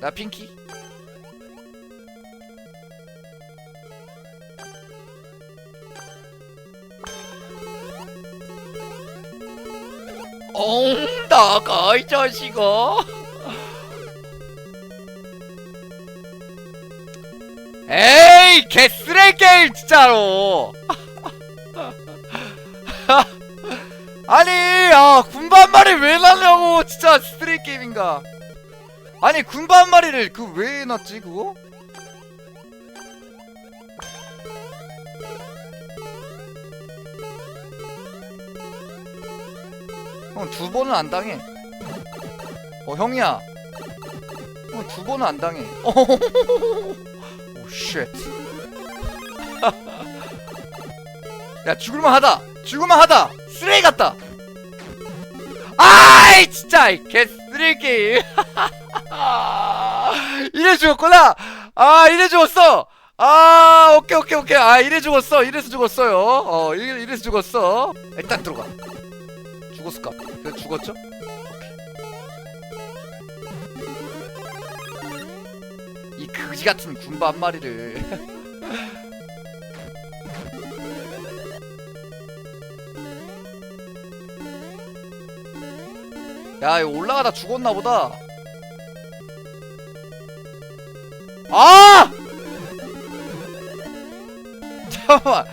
나 핑키? 엉 나가 이 자식아. 에이 개쓰레 게임 진짜로. 아니 아 마리 왜 날려고 진짜 쓰레 게임인가 아니 군바 한 마리를 그왜 놨지 그거? 형 두 번은 안 당해. 어 형이야. 형두 번은 안 당해. 오쉣 야 죽을만 하다. 죽을만 하다. 쓰레기 같다. 아이 진짜 이 개 쓰레기 게임. 이래 죽었구나. 아 이래 죽었어. 아 오케이 오케이 오케이. 아 이래 죽었어. 이래서 죽었어요. 어 이래, 이래서 죽었어. 일단 들어가. 죽었을까 그래 죽었죠? 이 그지 같은 군바 한 마리를 야 이거 올라가다 죽었나 보다. 아! 잠깐만.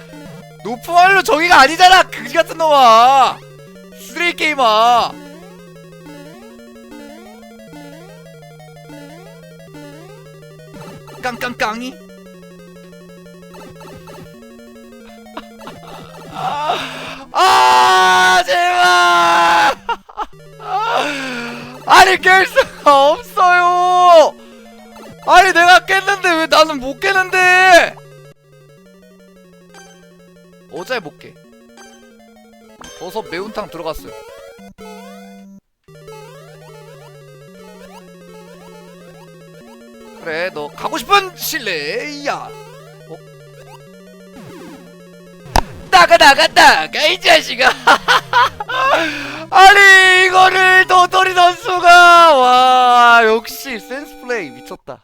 완료 저기가 아니잖아 그지 같은 놈아. 쓰레기 게임아. 깡깡깡이? 아 아니 깰 수가 없어요. 아니 내가 깼는데 왜 나는 못 깨는데? 어차피 못깨. 버섯 매운탕 들어갔어요. 그래 너 가고 싶은 실내야. 어? 나가 나가 나가 이 자식아 미쳤다